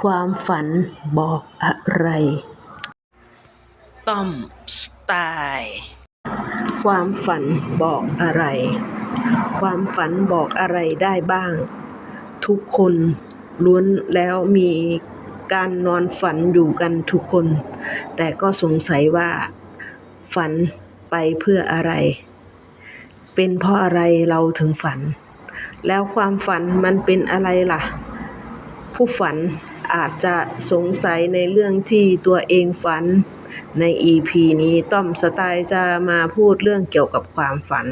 ความฝันบอกอะไร ต้อม สไตล์ ความฝันบอกอะไร ความฝันบอกอะไรได้บ้าง ทุกคนล้วนแล้วมีการนอนฝันอยู่กันทุกคน แต่ก็สงสัยว่า ฝันไปเพื่ออะไร เป็นเพราะอะไรเราถึงฝัน แล้วความฝันมันเป็นอะไรล่ะ ผู้ฝันอาจจะสงสัยในเรื่องที่ตัวเองฝันใน EP นี้ต้อมสไตล์จะมาพูดเรื่องเกี่ยวกับความฝัน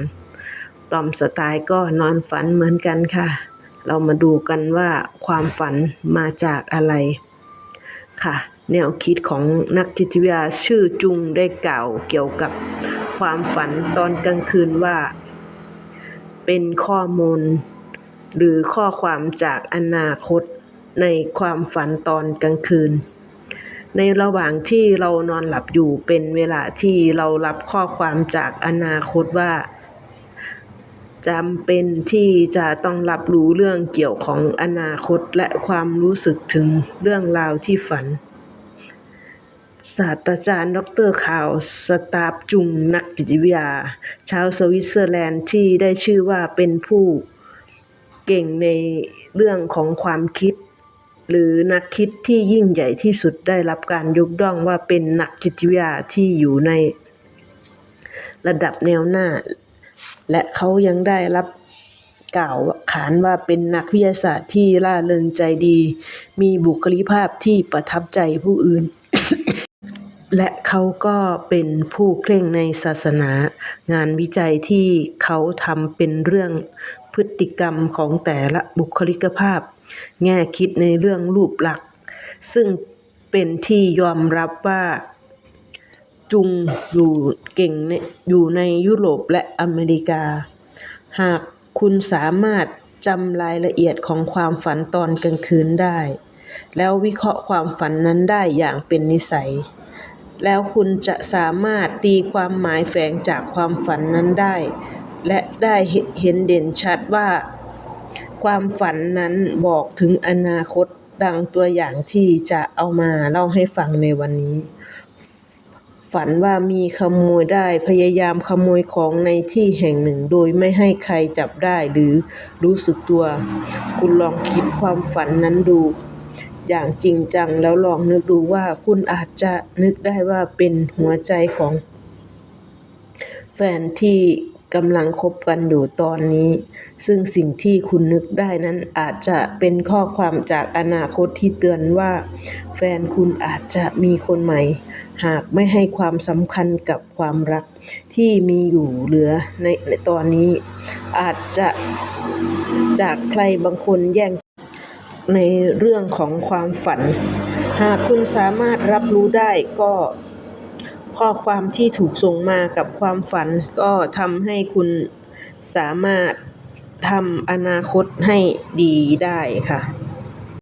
ต้อมสไตล์ก็นอนฝันเหมือนกันค่ะ เรามาดูกันว่าความฝันมาจากอะไรค่ะ แนวคิดของนักจิตวิทยาชื่อจุงได้กล่าวเกี่ยวกับความฝันตอนกลางคืนว่า เป็นข้อมูล หรือข้อความจากอนาคต ในความฝันตอนกลางคืน ในระหว่างที่เรานอนหลับอยู่เป็นเวลาที่เรารับข้อความจากอนาคตว่าจำเป็นที่จะต้องรับรู้เรื่องเกี่ยวของอนาคตและความรู้สึกถึงเรื่องราวที่ฝัน ศาสตราจารย์ ดรข่าว สตาฟจุงนักจิตวิทยา ชาวสวิตเซอร์แลนด์ที่ได้ชื่อว่าเป็นผู้เก่งในเรื่องของความคิด หรือนักคิดที่ยิ่งใหญ่ที่สุดได้รับการยกย่องว่าเป็นนักจิตวิทยาที่อยู่ในระดับแนวหน้า และเขายังได้รับกล่าวขานว่าเป็นนักวิทยาศาสตร์ที่ร่าเริงใจดี มีบุคลิกภาพที่ประทับใจผู้อื่น และเขาก็เป็นผู้เคร่งในศาสนา งานวิจัยที่เขาทำเป็นเรื่องพฤติกรรมของแต่ละบุคลิกภาพ แง่คิดในเรื่องรูปลักษณ์ซึ่งเป็นที่ยอมรับว่าจุงอยู่เก่งในอยู่ในยุโรปและอเมริกา หากคุณสามารถจำรายละเอียดของความฝันตอนกลางคืนได้ แล้ววิเคราะห์ความฝันนั้นได้อย่างเป็นนิสัย แล้วคุณจะสามารถตีความหมายแฝงจากความฝันนั้นได้ และได้เห็นเด่นชัดว่า ความฝันนั้นบอกถึงอนาคตดังตัวอย่างที่จะเอามาเล่าให้ฟังในวันนี้ ฝันว่ามีขโมยได้พยายามขโมยของในที่แห่งหนึ่ง โดยไม่ให้ใครจับได้หรือรู้สึกตัว คุณลองคิดความฝันนั้นดู อย่างจริงจังแล้วลองนึกดูว่าคุณอาจจะนึกได้ว่าเป็นหัวใจของแฟนที่ กำลังคบกันอยู่ตอนนี้ ซึ่งสิ่งที่คุณนึกได้นั้นอาจจะเป็นข้อความจากอนาคตที่เตือนว่า แฟนคุณอาจจะมีคนใหม่ หากไม่ให้ความสำคัญกับความรักที่มีอยู่เหลือในในตอนนี้ อาจจะจากใครบางคนแย่งในเรื่องของความฝัน หากคุณสามารถรับรู้ได้ก็ ข้อความที่ถูกส่งมากับความฝัน ก็ทำให้คุณสามารถทำอนาคตให้ดีได้ค่ะ